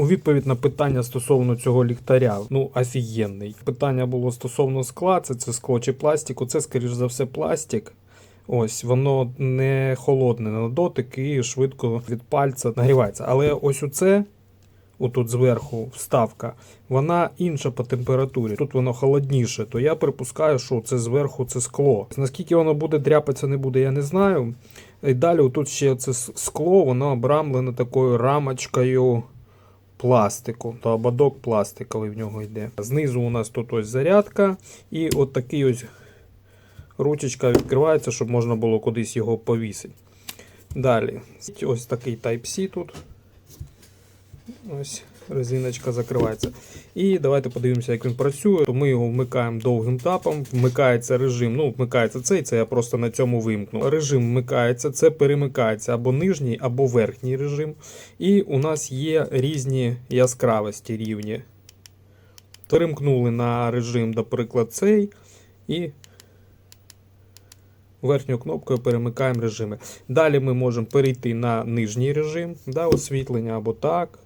У відповідь на питання стосовно цього ліхтаря, ну офігенний. Питання було стосовно скла, це, це скло чи пластику. Це, скоріш за все, пластик. Ось воно не холодне на дотик і швидко від пальця нагрівається. Але ось оце, отут зверху вставка, вона інша по температурі. Тут воно холодніше, то я припускаю, що це зверху це скло. Наскільки воно буде дряпатися, не буде, я не знаю. І далі тут ще це скло, воно обрамлене такою рамочкою пластику. То ободок пластиковий в нього йде. Знизу у нас тут ось зарядка, і от такий ось ручечка відкривається, щоб можна було кудись його повісити. Далі, ось такий Type-C тут. Ось резиночка закривається. І давайте подивимося, як він працює. То ми його вмикаємо довгим тапом. Вмикається режим. Ну, вмикається цей, це я просто на цьому вимкну. Режим вмикається, це перемикається або нижній, або верхній режим. І у нас є різні яскравості рівні. Перемкнули на режим, наприклад, цей. І верхньою кнопкою перемикаємо режими. Далі ми можемо перейти на нижній режим, да, освітлення або так.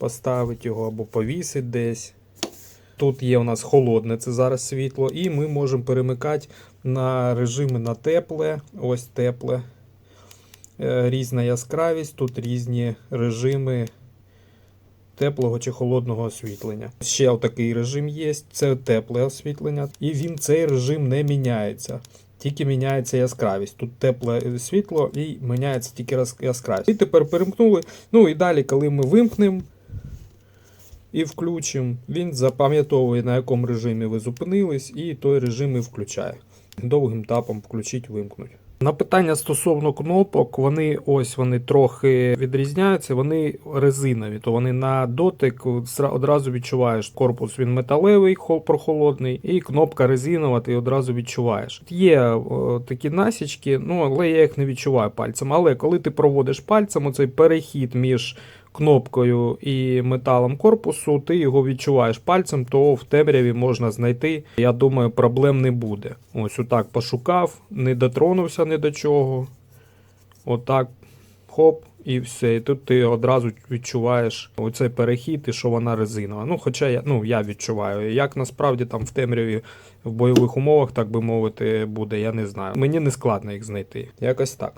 Поставити його або повісити десь. Тут є у нас холодне, це зараз світло, і ми можемо перемикати на режими на тепле. Ось тепле. Е, Різна яскравість, тут різні режими теплого чи холодного освітлення. Ще такий режим є, це тепле освітлення, і він цей режим не міняється. Тільки міняється яскравість. Тут тепле е, світло і міняється тільки яскравість. І тепер перемкнули. Ну і далі, коли ми вимкнемо і включимо, він запам'ятовує, на якому режимі ви зупинились, і той режим і включає. Довгим тапом включить, вимкнуть. На питання стосовно кнопок, вони ось вони трохи відрізняються, вони резинові, то вони на дотик одразу відчуваєш. Корпус він металевий, хол- прохолодний, і кнопка резинова, ти одразу відчуваєш. Є о, такі насічки, ну але я їх не відчуваю пальцем. Але коли ти проводиш пальцем, оцей перехід між кнопкою і металом корпусу, ти його відчуваєш пальцем, то в темряві можна знайти. Я думаю, проблем не буде. Ось отак пошукав, не дотронувся ні до чого. Отак, хоп, і все. І тут ти одразу відчуваєш оцей перехід і що вона резинова. Ну, хоча я, ну, я відчуваю. Як насправді там в темряві в бойових умовах, так би мовити, буде, я не знаю. Мені не складно їх знайти. Якось так.